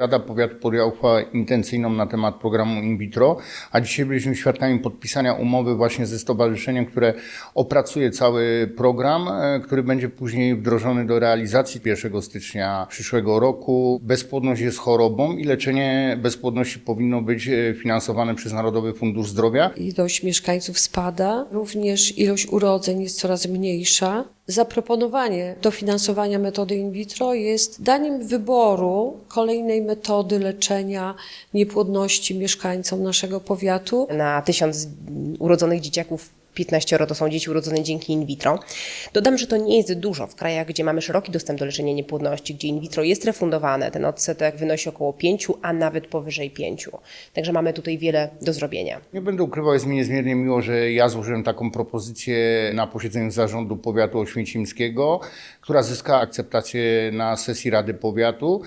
Rada Powiatu podjęła uchwałę intencyjną na temat programu in vitro, a dzisiaj byliśmy świadkami podpisania umowy właśnie ze stowarzyszeniem, które opracuje cały program, e, który będzie później wdrożony do realizacji 1 stycznia przyszłego roku. Bezpłodność jest chorobą i leczenie bezpłodności powinno być e, finansowane przez Narodowy Fundusz Zdrowia. Ilość mieszkańców spada, również ilość urodzeń jest coraz mniejsza. Zaproponowanie dofinansowania metody in vitro jest daniem wyboru kolejnej metody leczenia niepłodności mieszkańcom naszego powiatu. Na tysiąc urodzonych dzieciaków 15 to są dzieci urodzone dzięki in vitro. Dodam, że to nie jest dużo w krajach, gdzie mamy szeroki dostęp do leczenia niepłodności, gdzie in vitro jest refundowane. Ten odsetek wynosi około 5, a nawet powyżej 5. Także mamy tutaj wiele do zrobienia. Nie będę ukrywał, jest mi niezmiernie miło, że ja złożyłem taką propozycję na posiedzeniu zarządu powiatu oświęcimskiego, która zyskała akceptację na sesji Rady Powiatu.